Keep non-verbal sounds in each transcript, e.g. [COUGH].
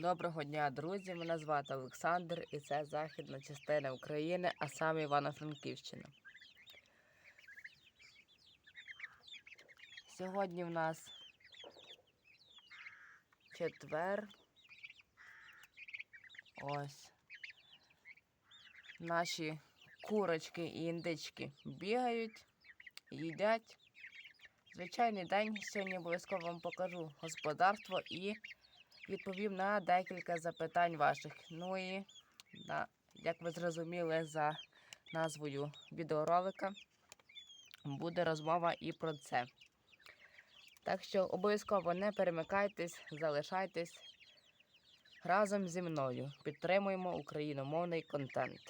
Доброго дня, друзі! Мене звати Олександр і це західна частина України, а саме Івано-Франківщина. Сьогодні в нас четвер. Ось. Наші курочки і індички бігають, їдять. Звичайний день. Сьогодні обов'язково вам покажу господарство і відповім на декілька запитань ваших. Ну і на, як ви зрозуміли за назвою відеоролика, буде розмова і про це. Так що обов'язково не перемикайтесь, залишайтесь разом зі мною. Підтримуємо україномовний контент.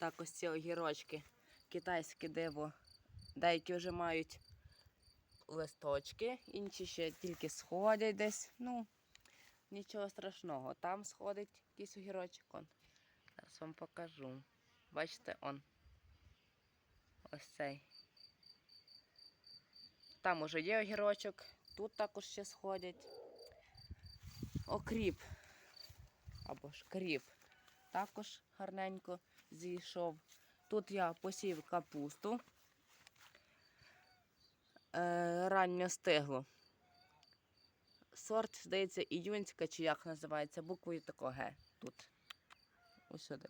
Так, ось ці огірочки, китайське диво. Деякі вже мають листочки, інші ще тільки сходять десь. Ну, нічого страшного. Там сходить якийсь огірочок. Он. Зараз вам покажу. Бачите, он. Ось цей. Там уже є огірочок, тут також ще сходять. Окріп. Або ж кріп. Також гарненько зійшов. Тут я посів капусту ранньо стигло. Сорт, здається, іюнська, чи як називається, буквою тако тут. Ось сюди.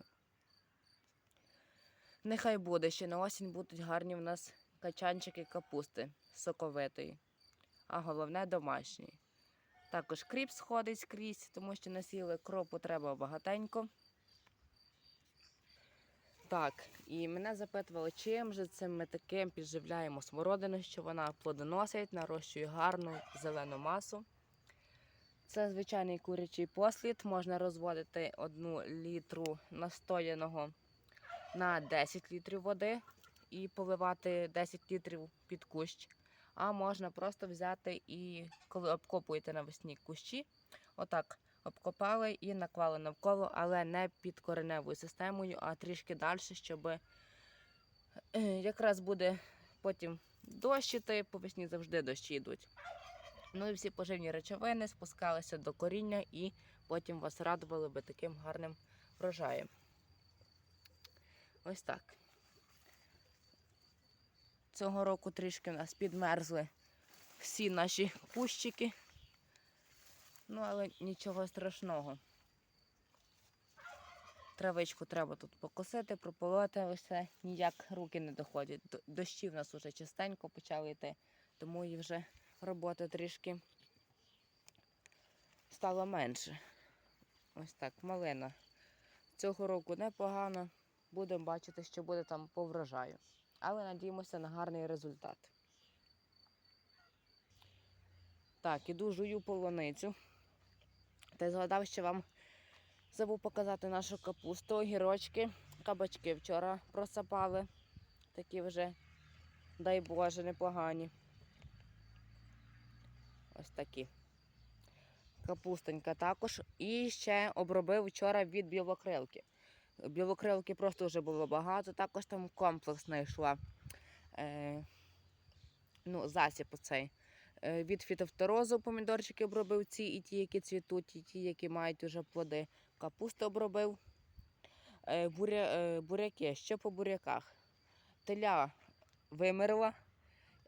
Нехай буде, ще на осінь будуть гарні в нас качанчики капусти соковитої, а головне домашні. Також кріп сходить скрізь, тому що насіли кропу треба багатенько. Так, і мене запитували, чим же цим ми таким підживляємо смородину, що вона плодоносить, нарощує гарну зелену масу. Це звичайний курячий послід. Можна розводити одну літру настояного на 10 літрів води і поливати 10 літрів під кущ. А можна просто взяти і коли обкопуєте навесні кущі, отак обкопали і наклали навколо, але не під кореневою системою, а трішки далі, щоб е, якраз буде потім дощ іти, по весні завжди дощі йдуть. Ну і всі поживні речовини спускалися до коріння і потім вас радували би таким гарним врожаєм. Ось так. Цього року трішки у нас підмерзли всі наші кущики. Ну, але нічого страшного. Травичку треба тут покосити, прополоти, ось ніяк руки не доходять. Д- Дощі в нас вже частенько почали йти, тому і вже роботи трішки стало менше. Ось так, малина. Цього року непогано. Будемо бачити, що буде там по врожаю. Але надіємося на гарний результат. Так, іду жую полуницю. Та й згадав, що вам забув показати нашу капусту, огірочки, кабачки вчора просапали. Такі вже, дай Боже, непогані. Ось такі. Капустонька також. І ще обробив вчора від білокрилки. Білокрилки просто вже було багато, також там комплекс знайшла. Е, ну, засіб оцей. Е, від фітофторозу помідорчики обробив ці і ті, які цвітуть, і ті, які мають вже плоди. Капусту обробив. Е, буря, е, буряки, що по буряках. Теля вимерла,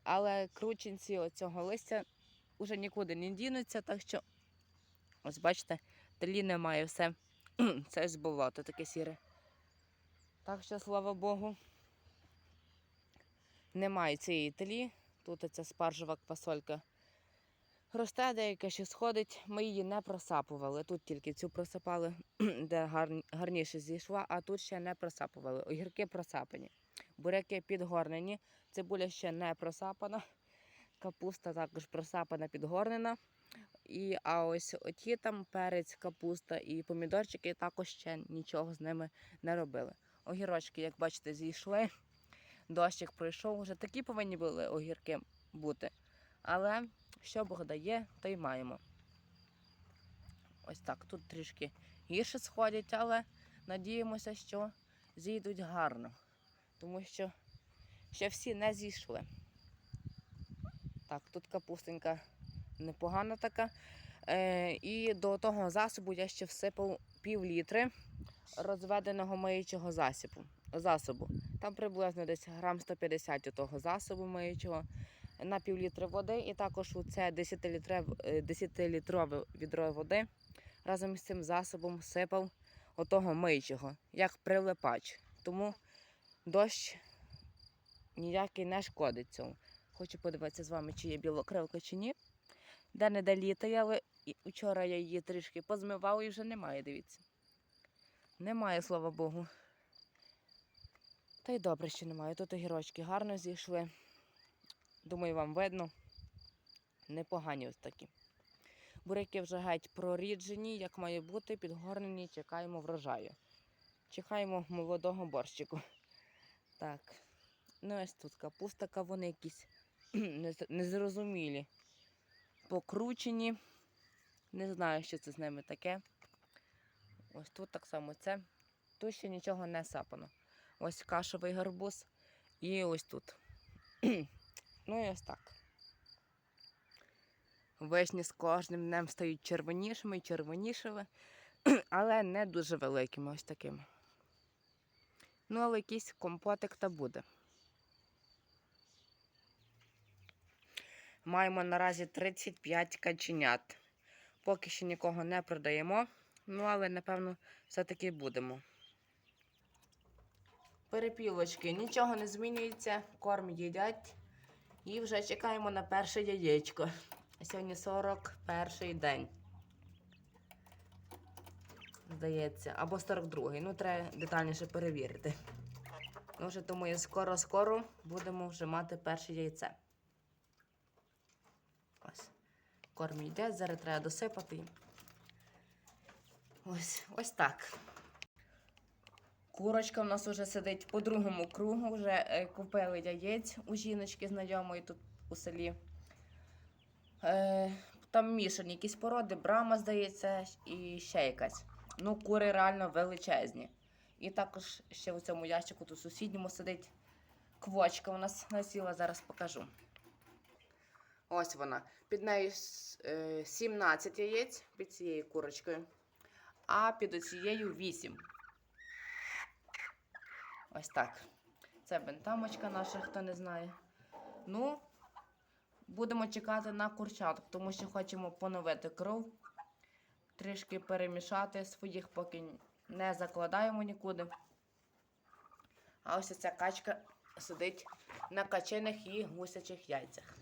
але крученці оцього листя вже нікуди не дінуться, так що, ось бачите, телі немає, все. [CLEARS THROAT] Це ж болото таке сіре. Так що, слава Богу, немає цієї телі. Тут оця спаржева квасолька росте, деяка ще сходить. Ми її не просапували. Тут тільки цю просапали, [CLEARS THROAT] де гарн- гарніше зійшла, а тут ще не просапували. Огірки просапані. Буряки підгорнені, цибуля ще не просапана, капуста також просапана, підгорнена. І, а ось оті там перець, капуста і помідорчики також ще нічого з ними не робили. Огірочки, як бачите, зійшли. Дощик пройшов, вже такі повинні були огірки бути. Але що Бог дає, то й маємо. Ось так. Тут трішки гірше сходять, але надіємося, що зійдуть гарно. Тому що ще всі не зійшли. Так, тут капустенька непогана така. Е, і до того засобу я ще всипав пів літри розведеного миючого засобу. засобу. Там приблизно десь грам 150 того засобу миючого на пів літри води. І також у це 10-літрове 10-літрове відро води разом із цим засобом сипав отого миючого, як прилипач. Тому дощ ніякий не шкодить цьому. Хочу подивитися з вами, чи є білокрилка, чи ні. Де не де літає, але вчора я її трішки позмивав і вже немає, дивіться. Немає, слава Богу. Та й добре, що немає. Тут огірочки гарно зійшли. Думаю, вам видно. Непогані ось такі. Буряки вже геть проріджені, як має бути, підгорнені, чекаємо врожаю. Чекаємо молодого борщику. Так. Ну, ось тут капустка, вони якісь [CLEARS THROAT] незрозумілі. Покручені. Не знаю, що це з ними таке. Ось тут так само це. Тут ще нічого не сапано. Ось кашовий гарбуз і ось тут. [CLEARS THROAT] ну і ось так. Вишні з кожним днем стають червонішими і червонішими, [CLEARS THROAT] але не дуже великими ось такими. Ну, але якийсь компотик та буде. Маємо наразі 35 каченят. Поки що нікого не продаємо, ну але напевно все-таки будемо. Перепілочки, нічого не змінюється, корм їдять. І вже чекаємо на перше яєчко. Сьогодні 41 день. Здається, або 42-й. Ну, треба детальніше перевірити. Ну, вже тому скоро-скоро будемо вже мати перше яйце. Ось. Корм йде, зараз треба досипати. Ось, ось так. Курочка в нас вже сидить по другому кругу, вже е, купили яєць у жіночки знайомої тут у селі. Е, там мішані якісь породи, брама, здається, і ще якась. Ну, кури реально величезні. І також ще у цьому ящику тут сусідньому сидить квочка у нас насіла, зараз покажу. Ось вона. Під нею е, 17 яєць під цією курочкою, а під оцією 8. Ось так. Це бентамочка наша, хто не знає. Ну, будемо чекати на курчаток, тому що хочемо поновити кров, трішки перемішати своїх, поки не закладаємо нікуди. А ось ця качка сидить на качених і гусячих яйцях.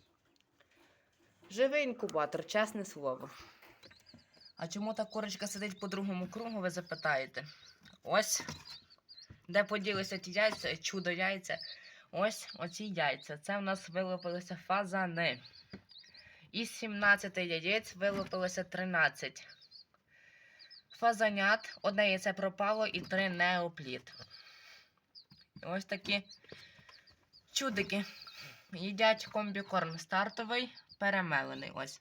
Живий інкубатор, чесне слово. А чому та курочка сидить по другому кругу, ви запитаєте? Ось де поділися ті яйця, чудо яйця. Ось оці яйця. Це в нас вилупилися фазани. Із 17 яєць вилупилося 13. Фазанят, одне яйце пропало і три неопліт. Ось такі чудики. Їдять комбікорм стартовий, перемелений. Ось.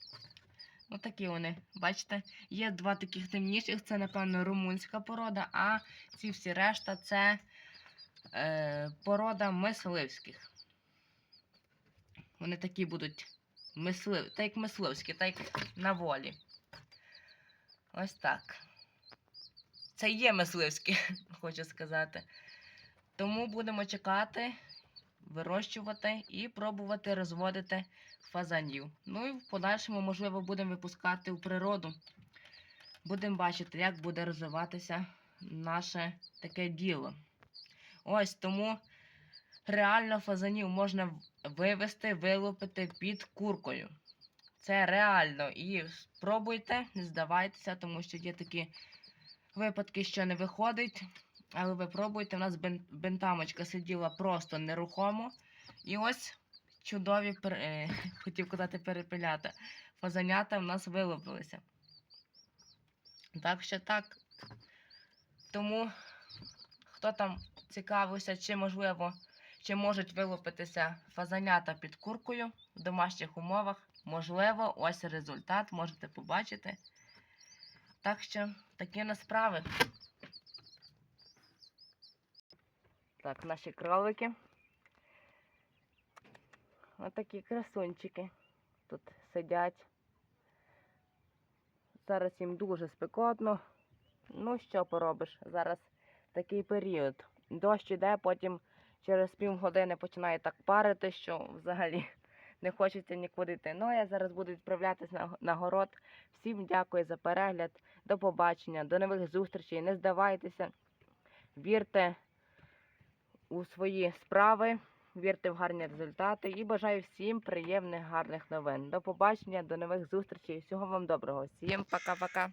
Ось такі вони. Бачите, є два таких темніших, це, напевно, румунська порода, а ці всі решта це е, порода мисливських. Вони такі будуть мислив, так як мисливські, так як на волі. Ось так. Це є мисливські, [LAUGHS] хочу сказати. Тому будемо чекати, вирощувати і пробувати розводити фазанів. Ну і в подальшому, можливо, будемо випускати в природу. Будемо бачити, як буде розвиватися наше таке діло. Ось тому реально фазанів можна вивести, вилупити під куркою. Це реально. І спробуйте, не здавайтеся, тому що є такі випадки, що не виходить. Але ви пробуйте, у нас бентамочка сиділа просто нерухомо. І ось чудові, е, [LAUGHS] хотів казати, перепелята. Фазанята в нас вилупилися. Так що так. Тому, хто там цікавився, чи можливо, чи можуть вилупитися фазанята під куркою в домашніх умовах, можливо, ось результат, можете побачити. Так що такі на справи. Так, наші кролики. Ось такі красунчики тут сидять. зараз їм дуже спекотно. Ну, що поробиш? Зараз такий період. Дощ іде, потім через півгодини починає так парити, що взагалі не хочеться нікуди йти. Ну, я зараз буду відправлятися на город. Всім дякую за перегляд. До побачення, до нових зустрічей. Не здавайтеся, вірте у свої справи, вірте в гарні результати і бажаю всім приємних, гарних новин. До побачення, до нових зустрічей. Всього вам доброго. Всім пока-пока.